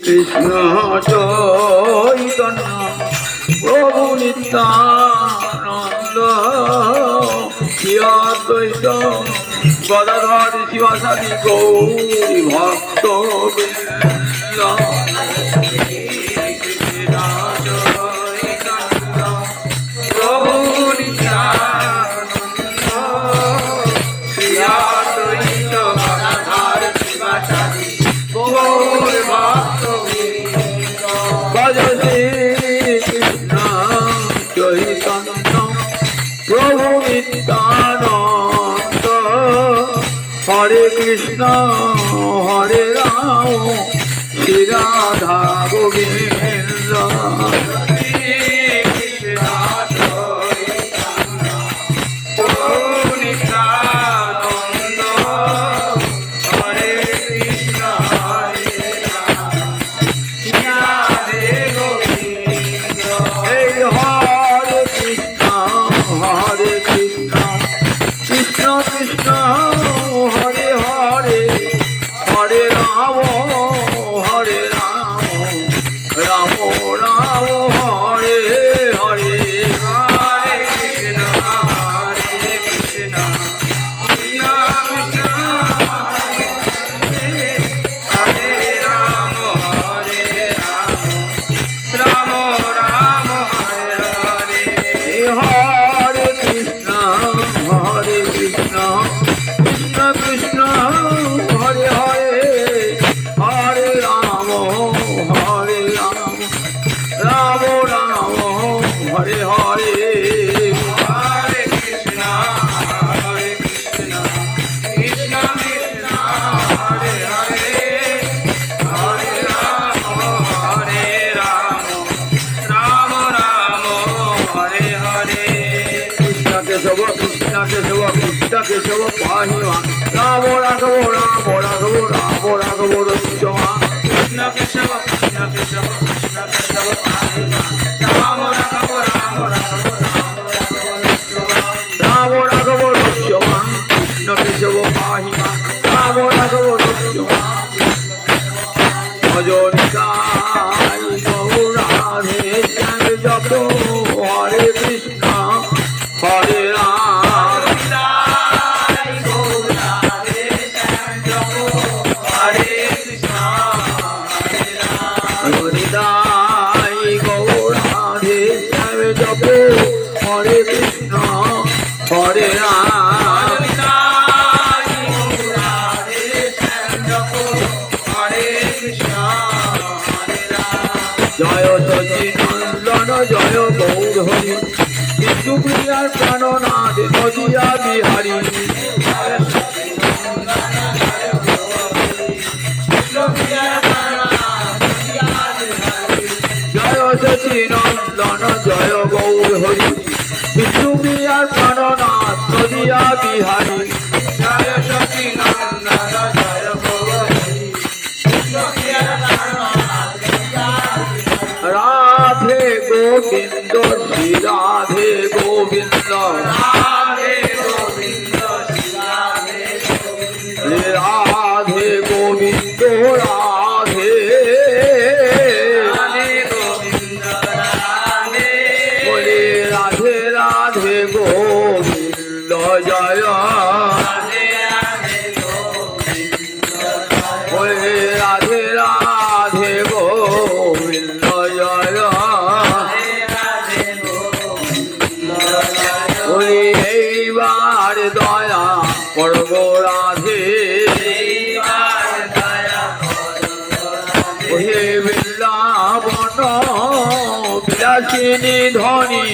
কৃষ্ণ চৈতন্য প্রভু নিত্যানন্দ শ্রীয়দ্বৈত গদাধর শিবাসাদি গৌরী ভক্ত বৃন্দ। কৃষ্ণ হরে রাম শ্রী রাধা গোবিন্দ। হরে কৃষ্ণ। কেশব কৃষ্ণ কেশব পাহিমা রাম, রাঘব রাম রাঘব রাম, রাঘব রঞ্জমা কৃষ্ণ কেশব কৃষ্ণ কেশব কৃষ্ণ কেশব পাহিমা জয় গৌর হরি বিষ্ণু প্রিয়ার প্রাণনাথ নদিয়া বিহারী সচিনন্দন জয় গৌর হরি। বিষ্ণু প্রিয়ার প্রাণনাথ বিহারী। গোবিন্দ জয়। রাধে রাধে গোবিন্দ জয়। বলি এইবার দয়া করব রাধে। হে বৃন্দাবন। বিলাসিনী ধনী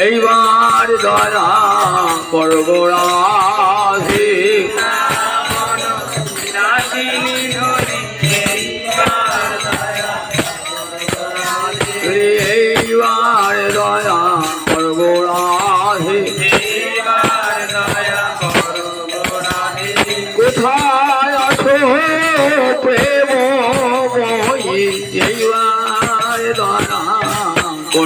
এইবার দয়া করব রাধে। এইবার দয়া করব রাধে। কোথায় আছো প্রেম এইবার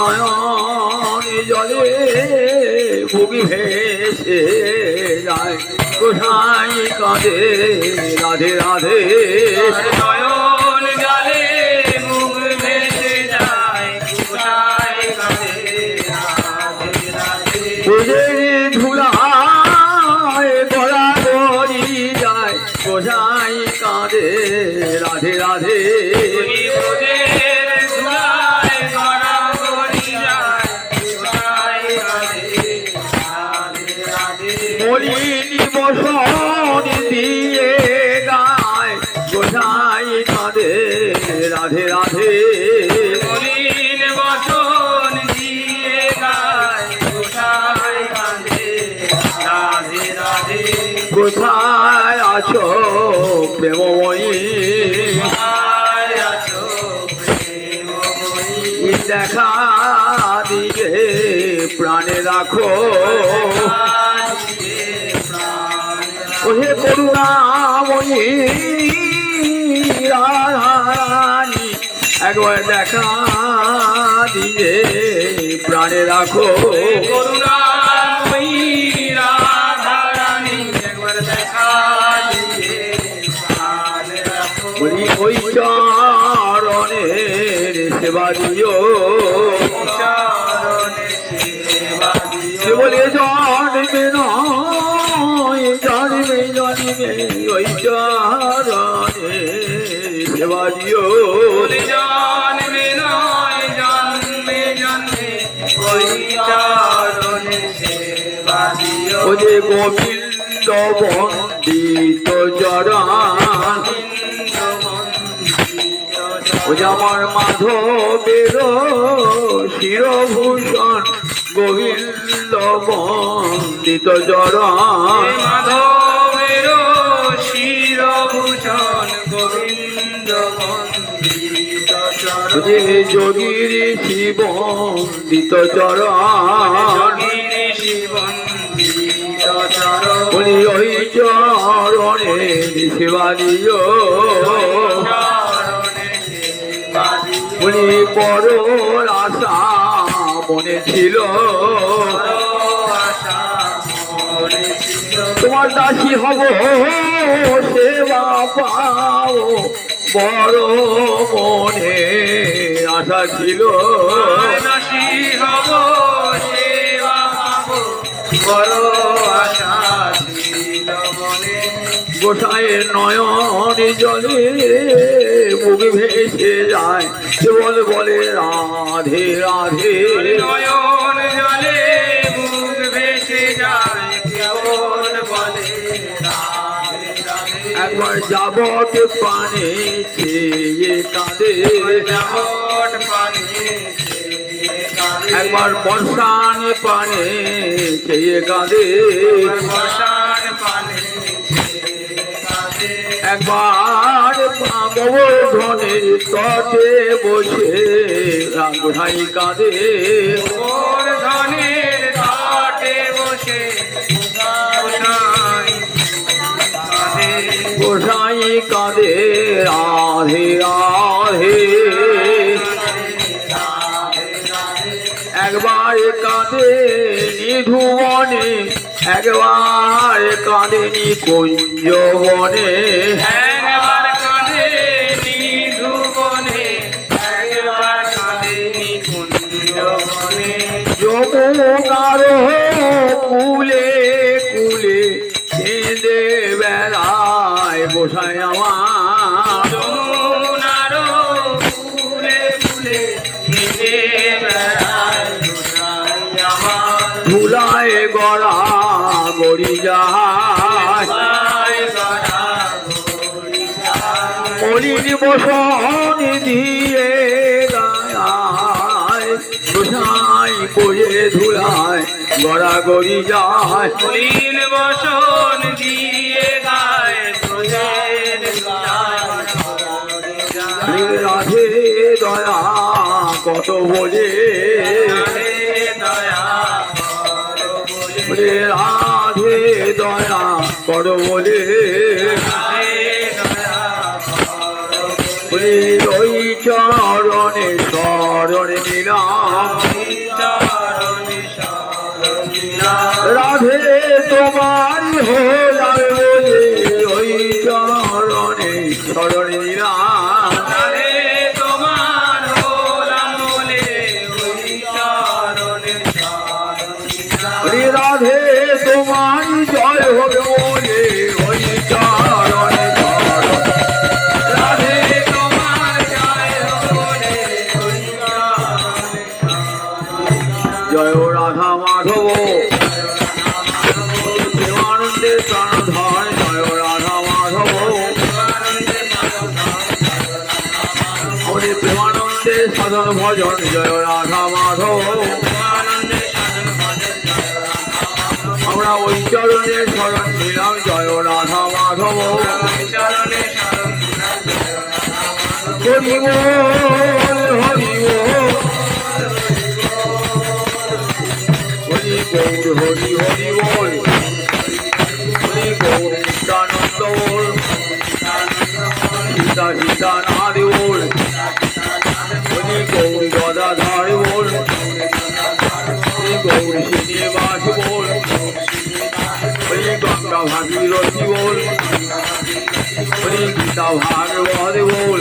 নয়ন জলে বুকি ভেসে যায়। কোথায় কাঁদে রাধে রাধে। রাধে রাধে। মলিন বচন দিয়ে গায় কোথায় রাধে রাধে। আছো প্রেমময়ী? দেখা দিয়ে প্রাণে রাখো। ওহে করুণাময়ী রানী একবার দেখা দিয়ে প্রাণে রাখো রাধারানী একবার দেখা ওই চরণের সেবা দিও চরণে। সে বলে জন্মে নয় জন্মে জন্মে ওই চরণের সেবা দিও নয় সেবা। ও যে গোবিন্দ বন্দিত চরণ ও যে আমার মাধবের শিরভূষণ গোবিন্দ বন্দিত চরণ মাধবের শিরভূষণ গোবিন্দ বন্দিত চরণ। ও যে যোগীর শিবন্দিত। বলি ওই চরণে আশা মনে ছিল আশা মনে ছিল। তোমার দাসী হব, সেবা পাও বড় মনে আশা ছিল। বড় আশা ছিল মনে। গোসাইয়ের নয়ন জলে মুখ ভেসে যায়। কেবল বলে রাধে রাধে। নয়ন জলে মুখ ভেসে যায়। একবার যাবত পানে চেয়ে কাঁদে। পানে একবার বর্ষান পানে চেয়ে কাঁদে। পানে। একবার গোবর্ধনের তটে বসে রাঘাই কাঁদে। ধনের ঘাটে বসে গোসাই কাঁদে রাধে রাধে। একবার কাঁদে নিধুবনে একবার কাঁদে নিকুঞ্জ বনে বসায় আমার যমুনার বেড়ায় গোসাই আমার। ধুলায় গড়া গড়ি যায় গড়া গড়ি। মলিন বসন দিয়ে গায় ধুলায় গড়াগড়ি যায় নীল বসন দিয়ে রাধে দয়া কত বলে? রাধে দয়া কর বলে? ওই চরণে শরণে নিলাম। রাধে ওরে রাধে, তোমার জয় হবে বলে ওই চরণে রাধে, তোমার জয় বলে জয় রাধা মাধব প্রেমানন্দে প্রাণধর জয় রাধা মাধব। হরে প্রেমানন্দে সাধন ভজন, জয় রাধা মাধব। আমরা ওই চরণে শরণ নিলাম জয় রাধা মাধব হরি হরি বল হরি গৌর নিত্যানন্দ বল সীতা সীতা নাদ বল হরি গৌর গদাধার বল গঙ্গা ভাগীরথী বল হরে গীতা ভাগবত বল